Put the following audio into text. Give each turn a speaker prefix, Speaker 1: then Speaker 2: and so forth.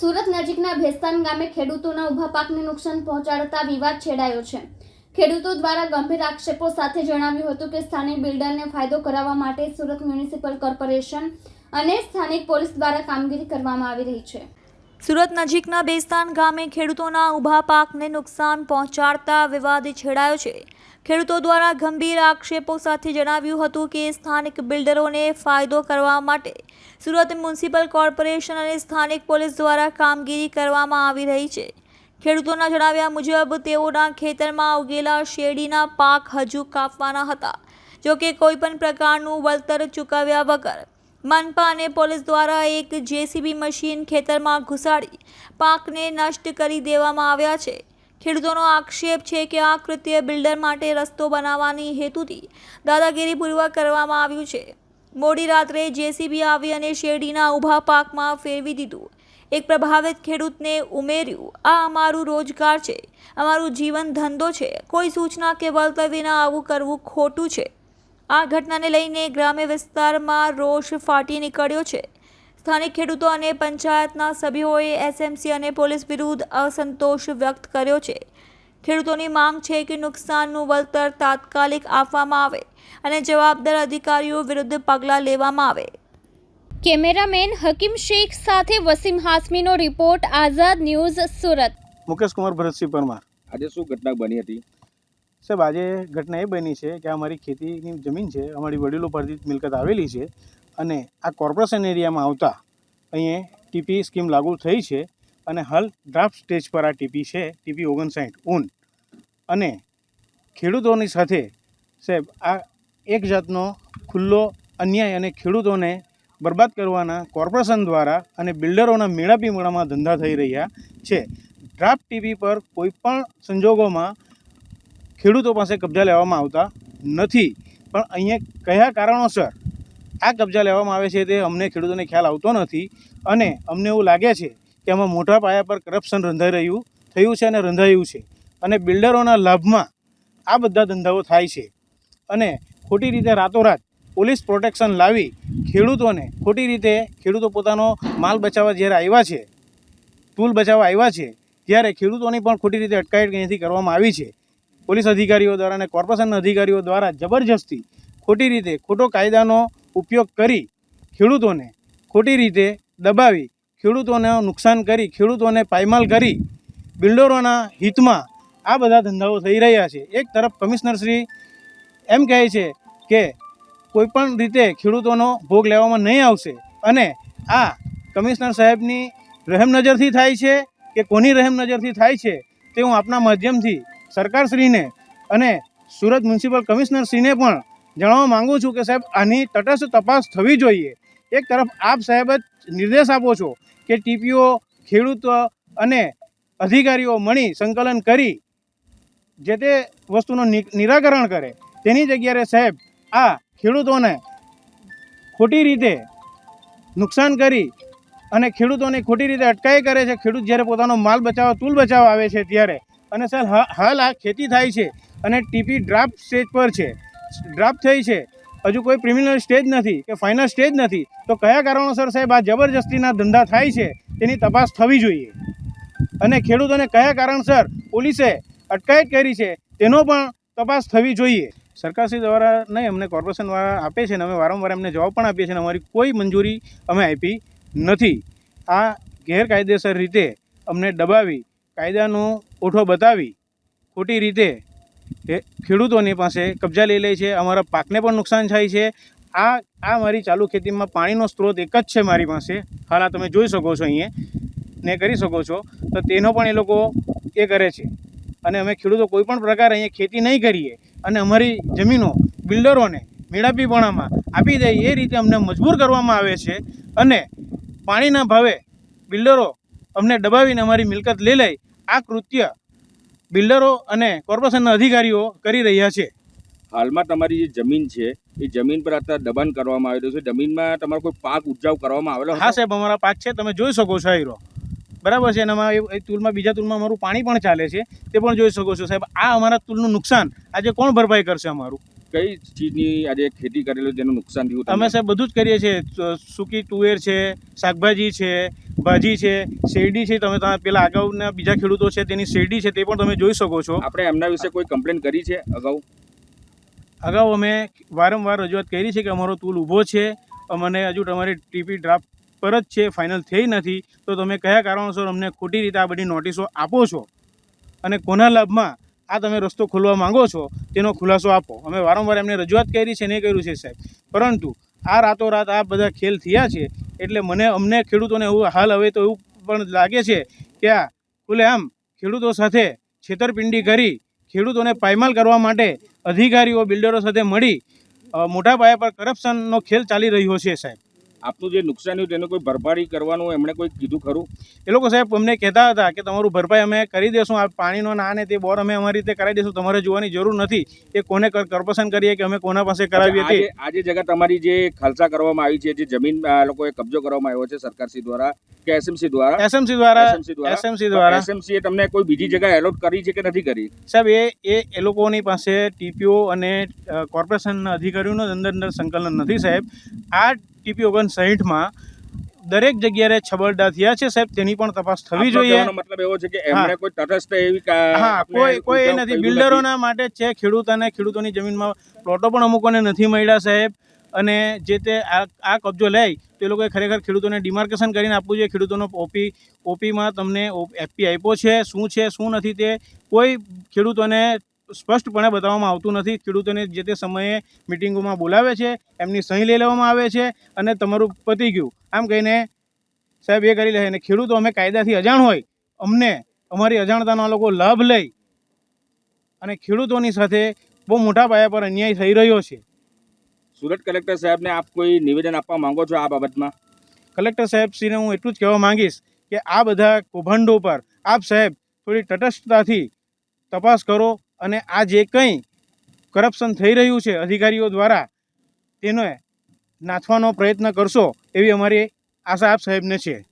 Speaker 1: સુરત નજીકના ભેસ્તાન ગામે ખેડૂતોના ઊભા પાકને નુકસાન પહોંચાડતા વિવાદ છેડાયો છે. ખેડૂતો દ્વારા ગંભીર આક્ષેપો સાથે જણાવ્યું હતું કે સ્થાનિક બિલ્ડરને ફાયદો કરાવવા માટે સુરત મ્યુનિસિપલ કોર્પોરેશન અને સ્થાનિક પોલીસ દ્વારા કામગીરી કરવામાં આવી રહી છે.
Speaker 2: સુરત નજીકના બેસ્તાન ગામે ખેડૂતોના ઊભા પાકને નુકસાન પહોંચાડતા વિવાદ છેડાયો છે. ખેડૂતો દ્વારા ગંભીર આક્ષેપો સાથે જણાવ્યું હતું કે સ્થાનિક બિલ્ડરોને ફાયદો કરવા માટે સુરત મ્યુનિસિપલ કોર્પોરેશન અને સ્થાનિક પોલીસ દ્વારા કામગીરી કરવામાં આવી રહી છે. ખેડૂતોના જણાવ્યા મુજબ, તેઓના ખેતરમાં ઉગેલા શેરડીના પાક હજુ કાપવાના હતા, જો કે કોઈપણ પ્રકારનું વળતર ચૂકવ્યા વગર. મનપા અને પોલીસ દ્વારા એક જેસીબી મશીન ખેતરમાં ઘુસાડી પાકને નષ્ટ કરી દેવામાં આવ્યા છે. ખેડૂતોનો આક્ષેપ છે કે આ કૃત્ય બિલ્ડર માટે રસ્તો બનાવવાની હેતુથી દાદાગીરીપૂર્વક કરવામાં આવ્યું છે. મોડી રાત્રે જેસીબી આવી અને શેરડીના ઊભા પાકમાં ફેરવી દીધું. એક પ્રભાવિત ખેડૂતને ઉમેર્યું, આ અમારું રોજગાર છે, અમારું જીવન ધંધો છે, કોઈ સૂચના કે વળતર આવું કરવું ખોટું છે. આ ઘટનાને લઈને ગ્રામ્ય વિસ્તારમાં રોષ ફાટી નીકળ્યો છે. સ્થાનિક ખેડૂતો અને પંચાયતના સભ્યોએ એસએમસી અને પોલીસ વિરુદ્ધ અસંતોષ વ્યક્ત કર્યો છે. ખેડૂતોની માંગ છે કે નુકસાનનું વળતર તાત્કાલિક આપવામાં આવે અને જવાબદાર અધિકારીઓ વિરુદ્ધ પગલાં લેવામાં આવે.
Speaker 1: કેમેરામેન હકીમ શેખ સાથે વસીમ હાસમીનો રિપોર્ટ આઝાદ ન્યૂઝ સુરત.
Speaker 3: મુકેશ કુમાર ભરતસિંહ પરમાર.
Speaker 4: આજે શું ઘટના બની હતી?
Speaker 3: સાહેબ આજે ઘટના એ બની છે કે અમારી ખેતીની જમીન છે અમારી વડીલો પરથી મિલકત આવેલી છે. અને આ કોર્પોરેશન એરિયામાં આવતા અહીંયા ટીપી સ્કીમ લાગુ થઈ છે અને હાલ ડ્રાફ્ટ સ્ટેજ પર આ ટીપી છે, ટીપી ઓગણસાઠ ઊન. અને ખેડૂતોની સાથે સાહેબ, આ એક જાતનો ખુલ્લો અન્યાય અને ખેડૂતોને બરબાદ કરવાના કોર્પોરેશન દ્વારા અને બિલ્ડરોના મેળાપી મેળામાં ધંધા થઈ રહ્યા છે. ડ્રાફ્ટ ટીપી પર કોઈપણ સંજોગોમાં ખેડૂતો પાસે કબજા લેવામાં આવતા નથી. પણ અહીંયા કયા કારણોસર આ કબજા લેવામાં આવે છે તે અમને ખેડૂતોને ખ્યાલ આવતો નથી અને અમને એવું લાગે છે કે એમાં મોટા પાયા પર કરપ્શન રંધાઈ રહ્યું, થયું છે અને રંધાયું છે. અને બિલ્ડરોના લાભમાં આ બધા ધંધાઓ થાય છે. અને ખોટી રીતે રાતોરાત પોલીસ પ્રોટેક્શન લાવી ખેડૂતોને ખોટી રીતે ખેડૂતો પોતાનો માલ બચાવવા જ્યારે આવ્યા છે, ટૂલ બચાવવા આવ્યા છે, ત્યારે ખેડૂતોની પણ ખોટી રીતે અટકાયત અહીંથી કરવામાં આવી છે. પોલીસ અધિકારીઓ દ્વારા અને કોર્પોરેશનના અધિકારીઓ દ્વારા જબરજસ્તી ખોટી રીતે ખોટો કાયદાનો ઉપયોગ કરી ખેડૂતોને ખોટી રીતે દબાવી, ખેડૂતોને નુકસાન કરી, ખેડૂતોને પાયમાલ કરી બિલ્ડરોના હિતમાં આ બધા ધંધાઓ થઈ રહ્યા છે. એક તરફ કમિશનરશ્રી એમ કહે છે કે કોઈપણ રીતે ખેડૂતોનો ભોગ લેવામાં નહીં આવશે અને આ કમિશનર સાહેબની રહેમ નજરથી થાય છે કે કોની રહેમ નજરથી થાય છે તે હું આપના માધ્યમથી સરકારશ્રીને અને સુરત મ્યુનિસિપલ કમિશનરશ્રીને પણ જણાવવા માંગુ છું કે સાહેબ, આની તટસ્થ તપાસ થવી જોઈએ. એક તરફ આપ સાહેબ જ નિર્દેશ આપો છો કે ટીપીઓ, ખેડૂત અને અધિકારીઓ મળી સંકલન કરી જે તે વસ્તુનું નિરાકરણ કરે. તેની જગ્યાએ સાહેબ, આ ખેડૂતોને ખોટી રીતે નુકસાન કરી અને ખેડૂતોને ખોટી રીતે અટકાઈ કરે છે. ખેડૂત જ્યારે પોતાનો માલ બચાવવા, તૂલ બચાવવા આવે છે ત્યારે. અને સર હાલ આ ખેતી થાય છે અને ટીપી ડ્રાફ્ટ સ્ટેજ પર છે. ડ્રાફ્ટ થઈ છે. હજુ કોઈ પ્રિમિનલ સ્ટેજ નથી કે ફાઇનલ સ્ટેજ નથી. તો કયા કારણોસર સાહેબ આ જબરજસ્તીના ધંધા થાય છે તેની તપાસ થવી જોઈએ? અને ખેડૂતોને કયા કારણસર પોલીસે અટકાયત કરી છે તેનો પણ તપાસ થવી જોઈએ? સરકારશ્રી દ્વારા નહીં, અમને કોર્પોરેશન દ્વારા આપે છે ને અમે વારંવાર એમને જવાબ પણ આપીએ છીએ અને અમારી કોઈ મંજૂરી અમે આપી નથી. આ ગેરકાયદેસર રીતે અમને દબાવી, કાયદાનો ઓઠો બતાવી, ખોટી રીતે એ ખેડૂતોની પાસે કબજા લઈ લે છે, અમારા પાકને પણ નુકસાન થાય છે. આ આ મારી ચાલુ ખેતીમાં પાણીનો સ્ત્રોત એક જ છે મારી પાસે. હાલ આ તમે જોઈ શકો છો અહીંયા. ને કરી શકો છો. તો તેનો પણ એ લોકો એ કરે છે. અને અમે ખેડૂતો કોઈ પણ પ્રકારે અહીંયા ખેતી નહીં કરીએ. અને અમારી જમીનો બિલ્ડરોને મેળાપીપણામાં આપી દઈએ, એ રીતે અમને મજબૂર કરવામાં આવે છે. અને પાણીના ભાવે બિલ્ડરો અમને દબાવીને અમારી મિલકત લઈ લે. આ કૃત્ય બિલ્ડરો અને કોર્પોરેશનના અધિકારીઓ કરી રહ્યા છે.
Speaker 4: હાલમાં તમારી જે જમીન છે એ જમીન પર અત્યારે દબાણ કરવામાં આવેલું છે. જમીનમાં તમારો કોઈ પાક ઉપજાવ કરવામાં આવેલો
Speaker 3: હા સાહેબ અમારા પાક છે તમે જોઈ શકો છો હીરો બરાબર છે એનામાં એ- તુલમાં બીજા તુલમાં અમારું પાણી પણ ચાલે છે તે પણ જોઈ શકો છો. સાહેબ આ અમારા તુલનું નુકસાન આજે કોણ ભરપાઈ કરશે અમારું?
Speaker 4: કઈ ચીજની આજે ખેતી કરેલી જેનું નુકસાન થયું
Speaker 3: અમે સાહેબ બધું જ કરીએ છીએ. સૂકી તુવેર છે શાકભાજી છે ભાજી છે શેરડી છે તમે તમે પેલા અગાઉના બીજા ખેડૂતો છે તેની શેરડી છે તે પણ તમે જોઈ શકો છો.
Speaker 4: આપણે એમના વિશે કોઈ કમ્પ્લેન કરી છે અગાઉ?
Speaker 3: અગાઉ અમે વારંવાર રજૂઆત કરી છે કે અમારો તુલ ઊભો છે અમને હજુ તમારી ટીપી ડ્રાફ્ટ પર જ છે ફાઇનલ થઈ નથી તો તમે કયા કારણોસર અમને ખોટી રીતે આ બધી નોટિસો આપો છો? અને કોના લાભમાં આ તમે રસ્તો ખોલવા માંગો છો તેનો ખુલાસો આપો. અમે વારંવાર એમને રજૂઆત કરી છે ને કર્યું છે સાહેબ. પરંતુ આ રાતોરાત આ બધા ખેલ થયા છે એટલે મને, અમને ખેડૂતોને એવું હાલ હવે તો એવું પણ લાગે છે કે આ ખુલ્લે આમ ખેડૂતો સાથે છેતરપિંડી કરી, ખેડૂતોને પાયમાલ કરવા માટે અધિકારીઓ, બિલ્ડરો સાથે મળી મોટા પાયા પર કરપ્શનનો ખેલ ચાલી રહ્યો છે સાહેબ.
Speaker 4: આપનું જે નુકસાન થયું તેનું કોઈ ભરપાઈ કરવાનું એમણે કોઈ કીધું ખરું?
Speaker 3: એ લોકો સાહેબ અમને કહેતા હતા કે તમારું ભરપાઈ અમે કરી દઈશું આ પાણીનો ના ને તે બોર અમે અમારી રીતે કરાવી દઈશું તમારે જોવાની જરૂર નથી. એ કોને કોર્પોરેશન કરીએ કે અમે કોના પાસે કરાવીએ
Speaker 4: આ
Speaker 3: આજે
Speaker 4: જે- આ જે જગા તમારી જે ખાલસા કરવામાં આવી છે જે જમીન આ લોકોએ કબજો કરવામાં આવ્યો છે સરકારશ્રી દ્વારા કે એસએમસી દ્વારા?
Speaker 3: એસએમસી દ્વારા એસએમસી દ્વારા.
Speaker 4: એસએમસી એ તમને કોઈ બીજી જગ્યાએ એલોટ કરી છે કે નથી કરી?
Speaker 3: સાહેબ એ એ એ લોકોની પાસે ટીપીઓ અને કોર્પોરેશનના અધિકારીઓનો અંદર અંદર સંકલન નથી સાહેબ. આ ટીપી ઓગણસાઠમાં દરેક જગ્યાએ છબરડા થયા છે સાહેબ તેની પણ તપાસ થવી જોઈએ.
Speaker 4: મતલબ એવો છે કે એમણે કોઈ તટસ્થ એવી
Speaker 3: હા કોઈ કોઈ એ નથી બિલ્ડરોના માટે છે ખેડૂત અને ખેડૂતોની જમીનમાં પ્લોટો પણ અમુકોને નથી મળ્યા સાહેબ. અને જે તે આ આ કબજો લે તે લોકોએ ખરેખર ખેડૂતોને ડિમાર્કેશન કરીને આપવું જોઈએ. ખેડૂતોનો ઓપી ઓપીમાં તમને એફપી આપ્યો છે. શું છે શું નથી તે કોઈ ખેડૂતોને સ્પષ્ટપણે બતાવવામાં આવતું નથી. ખેડૂતોને જે તે સમયે મિટિંગોમાં બોલાવે છે એમની સહી લઈ લેવામાં આવે છે અને તમારું પતી ગયું. આમ કહીને સાહેબ એ કરી લે અને ખેડૂતો અમે કાયદાથી અજાણ હોય અમને અમારી અજાણતાનો આ લોકો લાભ લઈ અને ખેડૂતોની સાથે બહુ મોટા પાયા પર અન્યાય થઈ રહ્યો છે.
Speaker 4: સુરત કલેક્ટર સાહેબને આપ કોઈ નિવેદન આપવા માંગો છો આ બાબતમાં?
Speaker 3: કલેક્ટર સાહેબશ્રીને હું એટલું જ કહેવા માંગીશ કે આ બધા કૌભાંડો પર આપ સાહેબ થોડી તટસ્થતાથી તપાસ કરો અને આ જે કંઈ કરપ્શન થઈ રહ્યું છે અધિકારીઓ દ્વારા, તેને નાથવાનો પ્રયત્ન કરશો એવી અમારી આશા આપ સાહેબને છે.